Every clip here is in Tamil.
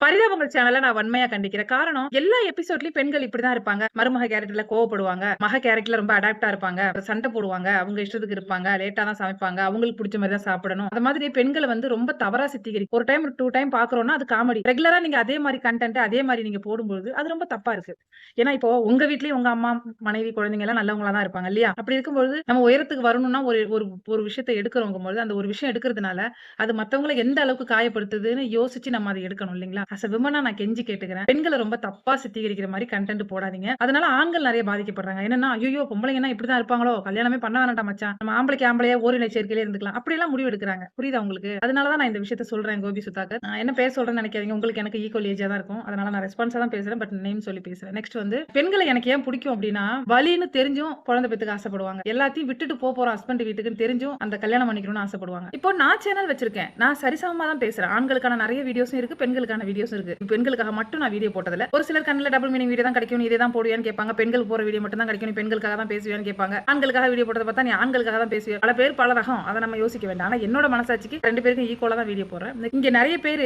பரிதாபங்கள் சேனல நான் வன்மையா கண்டிக்கிறேன். காரணம் எல்லா எபிசோட்லயும் பெண்கள் இப்படிதான் இருப்பாங்க. மருமக கேரக்டர்ல கோவப்படுவாங்க. மக கேரக்டர்ல ரொம்ப அடாப்டா இருப்பாங்க. சண்டை போடுவாங்க. அவங்க இஷ்டத்துக்கு இருப்பாங்க. லேட்டா தான் சமைப்பாங்க. அவங்களுக்கு பிடிச்ச மாதிரி தான் சாப்பிடணும். அந்த மாதிரி பெண்களை வந்து ரொம்ப தவறா சித்திகரி ஒரு டைம் டூ டைம் பாக்குறோம்னா அது காமெடி. ரெகுலரா நீங்க அதே மாதிரி கன்டென்ட் அதே மாதிரி நீங்க போடும்பொழுது அது ரொம்ப தப்பா இருக்கு. ஏன்னா இப்போ உங்க வீட்லயும் உங்க அம்மா, மனைவி, குழந்தைங்க எல்லாம் நல்லவங்களா தான் இருப்பாங்க இல்லையா? அப்படி இருக்கும்போது நம்ம உயரத்துக்கு வரணும்னா ஒரு ஒரு ஒரு விஷயத்தை எடுக்கிறவங்க போது அந்த ஒரு விஷயம் எடுக்கிறதுனால அது மத்தவங்களை எந்த அளவுக்கு காயப்படுத்துதுன்னு யோசிச்சு நம்ம அதை எடுக்கணும் இல்லைங்களா? அஸ் விமனா நான் கெஞ்சி கேட்டுக்கிறேன். பெண்களை ரொம்ப தப்பா சித்திகரிக்கிற மாதிரி கன்டென்ட் போடாதீங்க. அதனால ஆண்கள் நிறைய பாதிக்கப்படுறாங்க. என்னன்னா, ஐய்யயோ! பொம்பளைங்கன்னா இப்படிதான் இருப்பாங்களோ! கல்யாணமே பண்ண வேண்டாம் மச்சான். நம்ம ஆம்பளைக்கு ஆம்பளையா ஓரின சேர்க்கையிலே இருந்துக்கலாம். அப்படியெல்லாம் முடிவு எடுக்கிறாங்க புரியுதா உங்களுக்கு? அதனால தான் நான் இந்த விஷயத்த சொல்றேன் கோபி சுத்தாக்கர் நான் என்ன பேச சொல்றேன்னு நினைக்காதீங்க உங்களுக்கு எனக்கு ஈக்குவல் ஏஜா தான் இருக்கும். அதனால நான் ரெஸ்பான்ஸா தான் பேசுறேன். பட் நேம் சொல்லி பேசுறேன். நெக்ஸ்ட் வந்து பெண்களை எனக்கு ஏன் பிடிக்கும் அப்படின்னா வலின்னு தெரிஞ்சும் குழந்தை பெத்துக்க ஆசைப்படுவாங்க. எல்லாத்தையும் விட்டுட்டு போ ஹஸ்பண்ட் வீட்டுக்குன்னு தெரிஞ்சும் அந்த கல்யாணம் பண்ணிக்கணும்னு ஆசைப்படுவாங்க. இப்போ நான் சேனல் வச்சிருக்கேன். நான் சரிசமமா தான் பேசுறேன். ஆண்களுக்கான நிறைய வீடியோஸும் இருக்கு. பெண்களுக்கான வீடியோஸ் இருக்கு. பெண்களுக்காக மட்டும் நான் வீடியோ போட்டதில்ல. ஒரு சிலர் கண்ணில் டபுள் மீனிங் வீடியோ தான் கிடைக்கும். இதே தான் போடுவேன்னு கேட்பாங்க. பெண்கள் போற வீடியோ மட்டும் தான் கிடைக்கும். பெண்களுக்காக தான் பேசுவேன்னு கேட்பாங்க. ஆண்களுக்காக வீடியோ போட்டதை பார்த்தா நீ ஆண்களுக்காக தான் பேசுவேன் பல பேர் பல ரகம். அதை நம்ம யோசிக்க வேண்டாம். ஆனா என்னோட மனசாட்சிக்கு ரெண்டு பேருக்கும் ஈக்குவலா தான் வீடியோ போடுறேன். இங்க நிறைய பேர்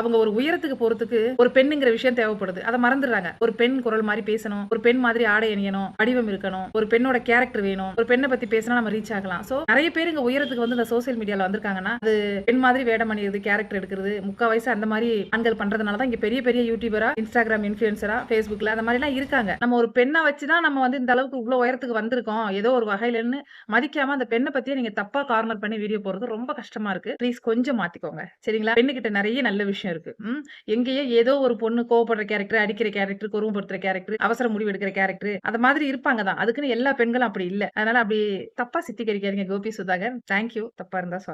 அவங்க ஒரு உயரத்துக்கு போறதுக்கு ஒரு பெண்ணுங்கிற விஷயம் தேவைப்படுது. அதை மறந்துடுறாங்க. ஒரு பெண் குரல் மாதிரி பேசணும். ஒரு பெண் மாதிரி ஆடை அணியணும். வடிவம் இருக்கணும். ஒரு பெண்ணோட கேரக்டர் வேணும். ஒரு பெண்ணை பத்தி பேசினா நம்ம ரீச் ஆகலாம். சோ நிறைய பேர் இங்க உயரத்துக்கு வந்து இந்த சோசியல் மீடியால வந்திருக்காங்கன்னா, அது பெண் மாதிரி வேடம் அணியிறது, கேரக்டர் எடுக்கிறது, முக்கால் வயசு அந்த மாதிரி ஆண்கள் பண்ண பண்றதுனால தான் இங்க பெரிய பெரிய யூடியூபரா, இன்ஸ்டாகிராம் இன்ஃப்ளூயன்சரா, Facebookல அந்த மாதிரிலாம் இருக்காங்க. நம்ம ஒரு பெண்ணை வச்சு தான் நம்ம வந்து இந்த அளவுக்கு இவ்வளோ உயரத்துக்கு வந்திருக்கோம். ஏதோ ஒரு வகையிலன்னு மதிக்காம அந்த பெண்ணை பத்தியே நீங்க தப்பா கார்னர் பண்ணி வீடியோ போடுறது ரொம்ப கஷ்டமா இருக்கு. ப்ளீஸ் கொஞ்சம் மாத்திக்கோங்க. சரிங்களா? பெண்ணுகிட்ட நிறைய நல்ல விஷயம் இருக்கு. ம். எங்கேயோ ஏதோ ஒரு பொண்ணு கோவப்படுற கேரக்டர், அடிக்கிற கேரக்டர், கொடுமைப்படுத்துற கேரக்டர், அவசர முடிவு எடுக்கிற கேரக்டர், அந்த மாதிரி இருப்பாங்க தான். அதுக்குன்னு எல்லா பெண்களும் அப்படி இல்லை அதனால அப்படி தப்பா சித்திகரிக்காதீங்க கோபி சுதாகர். Thank you. தப்பா இருந்தா சாரி.